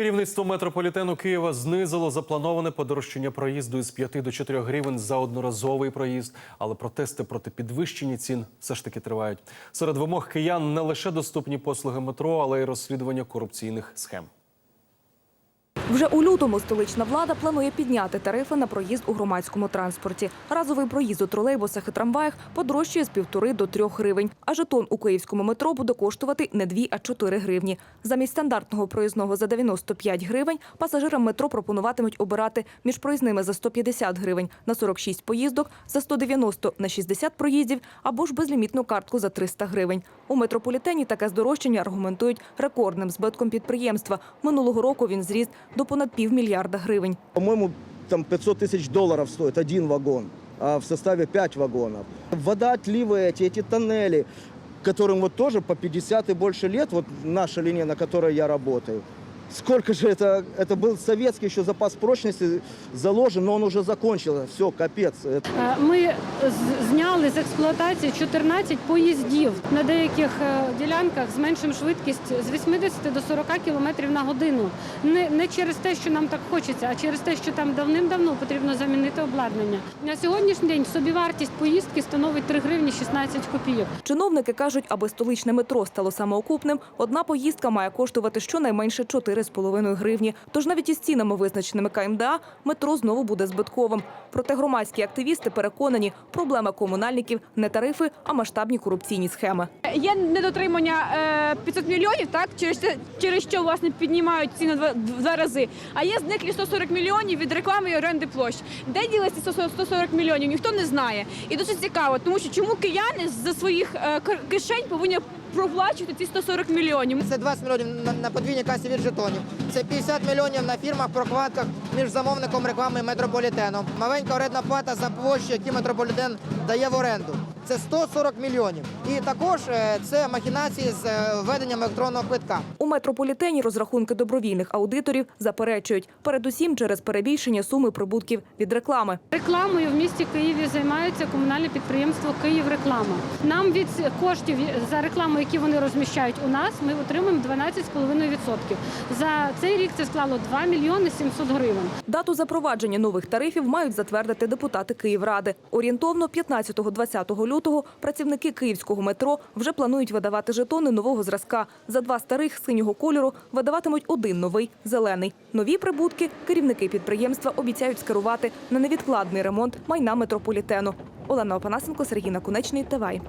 Керівництво метрополітену Києва знизило заплановане подорожчання проїзду із 5 до 4 гривень за одноразовий проїзд, але протести проти підвищення цін все ж таки тривають. Серед вимог киян не лише доступні послуги метро, але й розслідування корупційних схем. Вже у лютому столична влада планує підняти тарифи на проїзд у громадському транспорті. Разовий проїзд у тролейбусах і трамваях подорожчає з півтори до трьох гривень. А жетон у київському метро буде коштувати не дві, а чотири гривні. Замість стандартного проїзного за 95 гривень пасажирам метро пропонуватимуть обирати між проїзними за 150 гривень на 46 поїздок, за 190 на 60 проїздів або ж безлімітну картку за 300 гривень. У метрополітені таке здорожчання аргументують рекордним збитком підприємства. Минулого року він зріс до понад півмільярда гривень. По-моему, там 500 тысяч долларов стоит один вагон, а в составе 5 вагонов. Водоотливы эти, эти тоннели, которым вот тоже по 50 и больше лет, вот наша линия, на которой я работаю. Сколько же это, это был советский еще запас прочности заложен, но он уже закончился. Все, капец. Это- Е, Ми з- зняли з експлуатації 14 поїздів на деяких е, ділянках зменшимо швидкість з 80 до 40 км на годину. Не, не через те, що нам так хочеться, а через те, що там давним-давно потрібно замінити обладнання. На сьогоднішній день собівартість поїздки становить 3 гривні 16 копійок. Чиновники кажуть, аби столичне метро стало самоокупним, одна поїздка має коштувати щонайменше 4,5 гривні. Тож навіть із цінами, визначеними КМДА, метро знову буде збитковим. Проте громадські активісти переконані, проблема комунальників не тарифи, а масштабні корупційні схеми. Є недотримання е, 500 мільйонів, так через через що власне піднімають два, в два рази. А є зниклі 140 мільйонів від реклами і оренди площ. Де ділиться ці 140 мільйонів? Ніхто не знає. І досить цікаво, тому що чому кияни за своїх е, кишень повинні проплачувати ці 140 мільйонів. Це 20 мільйонів на, на подвійній касі від жетонів. Це 50 мільйонів на фірмах прокладках між замовником реклами і метрополітеном. Маленька орендна плата за площу, які метрополітен дає в оренду. Це 140 мільйонів. І також е, це махінації з е, введенням електронного квитка. У метрополітені розрахунки добровільних аудиторів заперечують, передусім через перебільшення суми прибутків від реклами. Рекламою в місті Києві займається комунальне підприємство Київреклама. Нам від коштів за рекламу, які вони розміщають у нас, ми отримуємо 12,5%. За цей рік це склало 2 мільйони 700 гривень. Дату запровадження нових тарифів мають затвердити депутати Київради. Орієнтовно 15-20 лютого працівники київського метро вже планують видавати жетони нового зразка. За два старих синього кольору видаватимуть один новий зелений. Нові прибутки керівники підприємства обіцяють скерувати на невідкладний ремонт майна метрополітену. Олена Опанасенко, Сергій Наконечний, ТВАЙ.